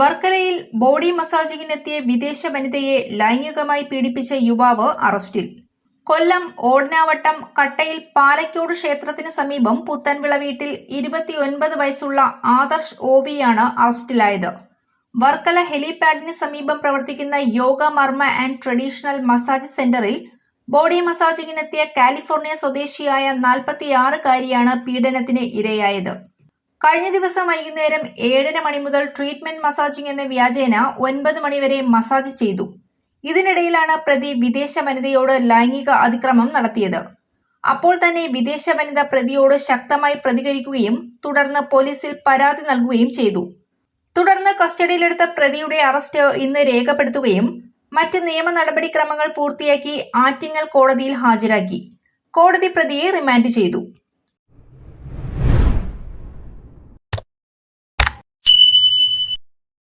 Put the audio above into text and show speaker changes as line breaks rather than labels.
വർക്കലയിൽ ബോഡി മസാജിങ്ങിനെത്തിയ വിദേശ വനിതയെ ലൈംഗികമായി പീഡിപ്പിച്ച യുവാവ് അറസ്റ്റിൽ. കൊല്ലം ഓടനാവട്ടം കട്ടയിൽ പാലക്കോട് ക്ഷേത്രത്തിന് സമീപം പുത്തൻവിള വീട്ടിൽ ഇരുപത്തിയൊൻപത് വയസ്സുള്ള ആദർശ് ഓവിയാണ് അറസ്റ്റിലായത്. വർക്കല ഹെലിപാഡിന് സമീപം പ്രവർത്തിക്കുന്ന yoga marma and traditional massage സെന്ററിൽ ബോഡി മസാജിങ്ങിനെത്തിയ കാലിഫോർണിയ സ്വദേശിയായ നാൽപ്പത്തിയാറുകാരിയാണ് പീഡനത്തിന് ഇരയായത്. കഴിഞ്ഞ ദിവസം വൈകുന്നേരം ഏഴര മണി മുതൽ ട്രീറ്റ്മെന്റ് മസാജിംഗ് എന്ന വ്യാജേന ഒൻപത് മണിവരെ മസാജ് ചെയ്തു. ഇതിനിടയിലാണ് പ്രതി വിദേശ വനിതയോട് ലൈംഗിക അതിക്രമം നടത്തിയത്. അപ്പോൾ തന്നെ വിദേശ വനിത പ്രതിയോട് ശക്തമായി പ്രതികരിക്കുകയും തുടർന്ന് പോലീസിൽ പരാതി നൽകുകയും ചെയ്തു. തുടർന്ന് കസ്റ്റഡിയിലെടുത്ത പ്രതിയുടെ അറസ്റ്റ് ഇന്ന് രേഖപ്പെടുത്തുകയും മറ്റ് നിയമ നടപടിക്രമങ്ങൾ പൂർത്തിയാക്കി ആറ്റിങ്ങൽ കോടതിയിൽ ഹാജരാക്കി. കോടതി പ്രതിയെ റിമാൻഡ് ചെയ്തു.